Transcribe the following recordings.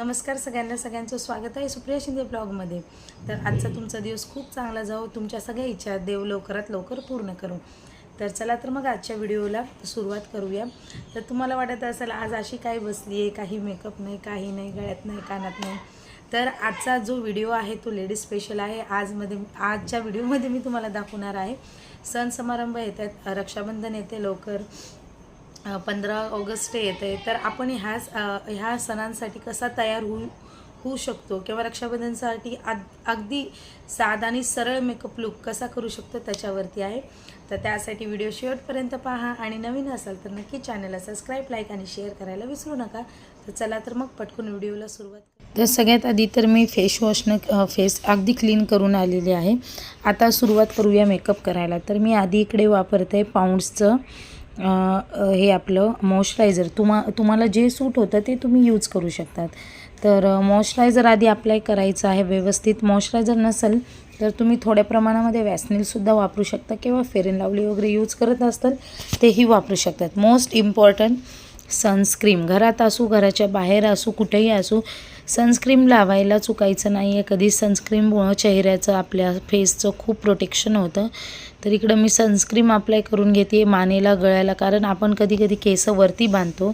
नमस्कार सगळ्यांना सगळ्यांचं स्वागत आहे सुप्रिया शिंदे ब्लॉगमध्ये. तर आजचा तुमचा दिवस खूप चांगला जाऊ तुमच्या सगळ्या इच्छा देव लवकरात लवकर पूर्ण करू. तर चला तर मग आजच्या व्हिडिओला सुरुवात करूया. तर तुम्हाला वाटत असेल आज अशी काय बसली आहे? काही मेकअप नाही काही नाही गळ्यात नाही कानात नाही. तर आजचा जो व्हिडिओ आहे तो लेडीज स्पेशल आहे. आजमध्ये आजच्या व्हिडिओमध्ये मी तुम्हाला दाखवणार आहे. सण समारंभ येत आहेत रक्षाबंधन येते लवकर. पंधरा ऑगस्ट येत आहे तर आपण ह्याच ह्या सणांसाठी कसा तयार होऊ होऊ शकतो? किंवा रक्षाबंधनसाठी अग अगदी साध आणि सरळ मेकअप लुक कसा करू शकतो त्याच्यावरती आहे. तर त्यासाठी व्हिडिओ शेवटपर्यंत पहा आणि नवीन असाल तर नक्की चॅनलला सबस्क्राईब लाईक आणि शेअर करायला विसरू नका. तर चला तर मग पटकन व्हिडिओला सुरुवात तर सगळ्यात आधी तर मी फेस वॉशनं फेस अगदी क्लीन करून आलेली आहे. आता सुरुवात करूया मेकअप करायला. तर मी आधी इकडे वापरते पाऊंड्सचं हे आपलं मॉइश्चरायझर तुम्हा तुम्हाला जे सूट होतं ते तुम्ही यूज करू शकतात. तर मॉइश्चरायझर आधी अप्लाय करायचं आहे व्यवस्थित मॉइश्चरायझर नसेल तर तुम्ही थोड्या प्रमाणामध्ये वॅसनीलसुद्धा वापरू शकता किंवा फेरेन लावली वगैरे यूज करत असताल तेही वापरू शकतात. मोस्ट इम्पॉर्टंट सनस्क्रीम घरात असू घराच्या बाहेर असू कुठेही असू सनस्क्रीम लावायला चुकायचं नाही आहे कधी सनस्क्रीममुळं चेहऱ्याचं आपल्या फेसचं खूप प्रोटेक्शन होतं. तर इकडं मी सनस्क्रीम अप्लाय करून घेते मानेला गळ्याला. कारण आपण कधी कधी केस वरती बांधतो.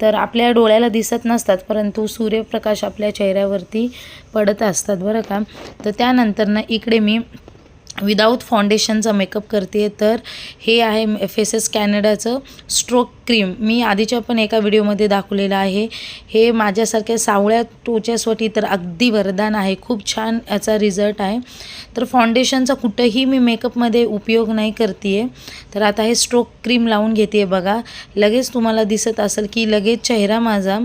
तर आपल्या डोळ्याला दिसत नसतात परंतु सूर्यप्रकाश आपल्या चेहऱ्यावरती पडत असतात बरं का? तर त्यानंतर ना इकडे मी विदाऊट फाउंडेशनचा मेकअप करते तर हे आहे फेसेस कॅनडाचं स्ट्रोक क्रीम मी आधीच्या पण एका व्हिडिओमध्ये दाखवलेलं आहे. हे माझ्यासारख्या सावळ्या टोच्यासाठी तर अगदी वरदान आहे. खूप छान याचा रिझल्ट आहे. तर फाउंडेशनचा कुठंही मी मेकअपमध्ये उपयोग नाही करते आहे तर आता हे स्ट्रोक क्रीम लावून घेते बघा. लगेच तुम्हाला दिसत असेल की लगेच चेहरा माझा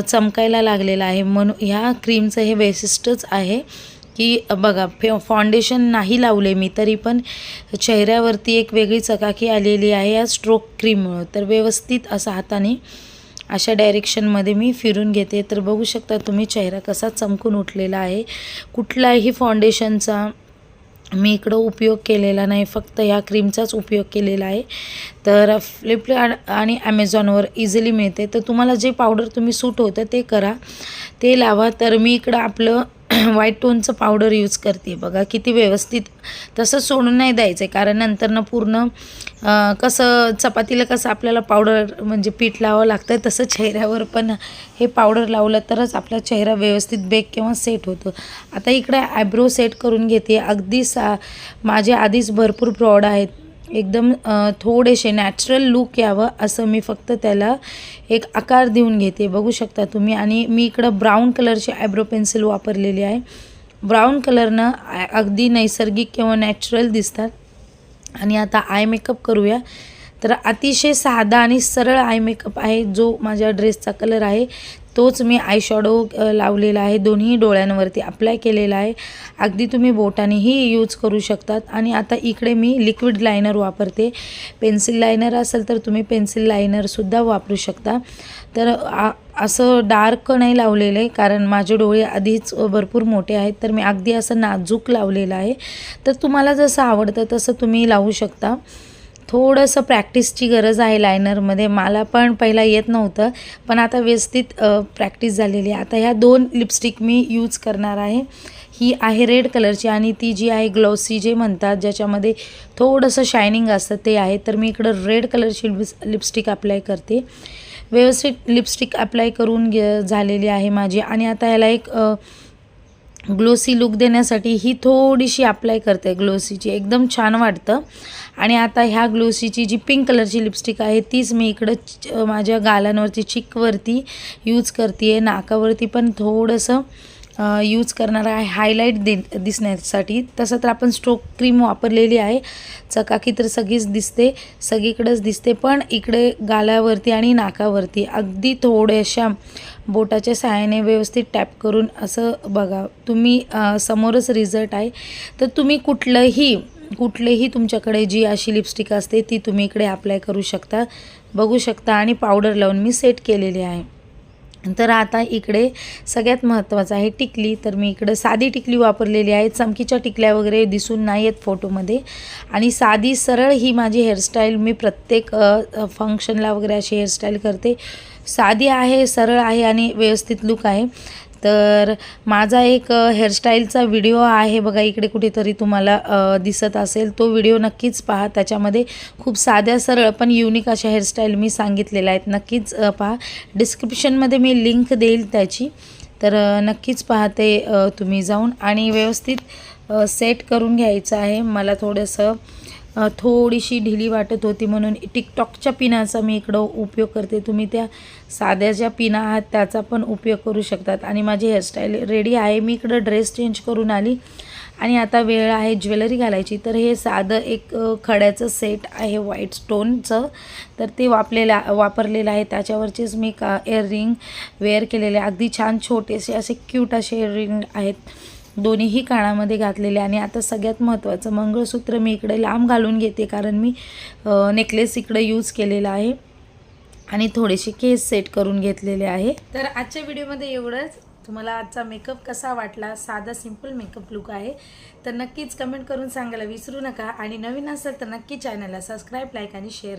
चमकायला लागलेला आहे. म्हणून ह्या क्रीमचं हे वैशिष्ट्यच आहे. की बघा फे फाउंडेशन नाही लावले मी तरी पण चेहऱ्यावरती एक वेगळी चकाकी आलेली आहे या स्ट्रोक क्रीममुळं तर व्यवस्थित असं हाताने अशा डायरेक्शनमध्ये मी फिरून घेते. तर बघू शकता तुम्ही चेहरा कसा चमकून उठलेला आहे. कुठलाही फाउंडेशनचा मी इकडं उपयोग केलेला नाही फक्त ह्या क्रीमचाच उपयोग केलेला आहे. तर फ्लिपकार्ट आणि ॲमेझॉनवर इझिली मिळते. तर तुम्हाला जे पावडर तुम्ही सूट होतं ते करा. ते लावा. तर मी इकडं आपलं व्हाईट टोनचं पावडर यूज करते बघा किती व्यवस्थित तसं सोडून नाही द्यायचं आहे कारण नंतरनं पूर्ण कसं चपातीला कसं आपल्याला पावडर म्हणजे पीठ लावावं लागतं तसं चेहऱ्यावर पण हे पावडर लावलं तरच आपला चेहरा व्यवस्थित बेक किंवा सेट होतो. आता इकडे आयब्रो सेट करून घेते. अगदी सा माझे आधीच भरपूर प्रॉड आहेत. एकदम थोडेसे नॅचरल लुक यावं असं मी फक्त त्याला एक आकार देऊन घेते. बघू शकता तुम्ही. आणि मी इकडं ब्राऊन कलरची आयब्रो पेन्सिल वापरलेली आहे. ब्राऊन कलरनं अगदी नैसर्गिक किंवा नॅचरल दिसतात. आणि आता आय मेकअप करूया. तर अतिशय साधा आणि सरळ आय मेकअप आहे जो माझ्या ड्रेसचा कलर आहे. तोच मी आयशॅडो लावलेला आहे. दोन्ही डोळ्यांवरती अप्लाय केलेला आहे. अगदी तुम्ही बोटानेही यूज करू शकतात. आणि आता इकडे मी लिक्विड लायनर वापरते. पेन्सिल लायनर असेल तर तुम्ही पेन्सिल लायनरसुद्धा वापरू शकता. तर आ असं डार्क नाही लावलेलं आहे कारण माझे डोळे आधीच भरपूर मोठे आहेत. तर मी अगदी असं नाजूक लावलेलं आहे. तर तुम्हाला जसं आवडतं तसं तुम्ही लावू शकता. थोडंसं प्रॅक्टिसची गरज आहे लायनरमध्ये. मला पण पहिला येत नव्हतं पण आता व्यवस्थित प्रॅक्टिस झालेली आहे. आता ह्या दोन लिपस्टिक मी यूज करणार आहे. ही आहे रेड कलरची आणि ती जी आहे ग्लॉसी जे म्हणतात ज्याच्यामध्ये थोडंसं शायनिंग असतं ते आहे. तर मी इकडं रेड कलरची लिप्स लिपस्टिक अप्लाय करते. व्यवस्थित लिपस्टिक अप्लाय करून घे झालेली आहे माझी. आणि आता ह्याला एक ग्लोसी लुक देण्यासाठी ही थोडीशी अप्लाय करते ग्लोसीची. एकदम छान वाटतं. आणि आता ह्या ग्लोसीची जी पिंक कलरची लिपस्टिक आहे तीच मी इकडं माझ्या गालांवरती चिकवरती यूज करते आहे नाकावरती पण थोडंसं यूज करणार आहे हायलाईट दे दिसण्यासाठी. तसं तर आपण स्ट्रोक क्रीम वापरलेली आहे. चकाकी तर सगळीच दिसते सगळीकडेच दिसते पण इकडे गालावरती आणि नाकावरती अगदी थोड्याशा बोटाच्या सहाय्याने व्यवस्थित टॅप करून असं बघा. तुम्ही समोरच रिझल्ट आहे. तर तुम्ही कुठलंही कुठलेही तुमच्याकडे जी अशी लिपस्टिक असते ती तुम्ही इकडे अप्लाय करू शकता. बघू शकता आणि पावडर लावून मी सेट केलेली आहे. तर आता इकडे सगळ्यात महत्त्वाचं आहे टिकली. तर मी इकडं साधी टिकली वापरलेली आहे. चमकीच्या टिकल्या वगैरे दिसून नाही आहेत फोटोमध्ये. आणि साधी सरळ ही माझी हेअरस्टाईल मी प्रत्येक फंक्शनला वगैरे अशी हेअरस्टाईल करते. साधी आहे सरळ आहे आणि व्यवस्थित लुक आहे. तर माझा एक हेअरस्टाईलचा व्हिडिओ आहे बघा इकडे कुठेतरी तुम्हाला दिसत असेल. तो व्हिडिओ नक्कीच पहा. त्याच्यामध्ये खूप साध्या सरळ पण युनिक अशा हेअरस्टाईल मी सांगितलेल्या आहेत. नक्कीच पहा. डिस्क्रिप्शनमध्ये मी लिंक देईल त्याची. तर नक्कीच पहा ते तुम्ही जाऊन. आणि व्यवस्थित सेट करून घ्यायचं आहे. मला थोडंसं थोडीशी ढिली वाटत होती म्हणून टिकटॉकच्या पिनाचा मी इकडं उपयोग करते. तुम्ही त्या साध्या ज्या पिना आहात त्याचा पण उपयोग करू शकतात. आणि माझी हेअरस्टाईल रेडी आहे. मी इकडं ड्रेस चेंज करून आली. आणि आता वेळ आहे ज्वेलरी घालायची. तर हे साधं एक खड्याचं सेट आहे व्हाईट स्टोनचं तर ते वापलेलं वापरलेलं आहे. त्याच्यावरचेच मी का एअररिंग वेअर केलेले अगदी छान छोटेसे असे क्यूट असे एअररिंग आहेत. दोन्हीही कानामध्ये घातलेले आणि आता सगळ्यात महत्त्वाचं मंगळसूत्र मी इकडे लांब घालून घेते कारण मी नेकलेस इकडे यूज केलेला आहे. आणि थोडेसे केस सेट करून घेतलेले आहे. तर आजच्या व्हिडिओमध्ये एवढंच. तुम्हाला आजचा मेकअप कसा वाटला? साधा सिंपल मेकअप लुक आहे. तर नक्कीच कमेंट करून सांगायला विसरू नका. आणि नवीन असेल तर नक्की चॅनलला सबस्क्राईब लाईक आणि शेअर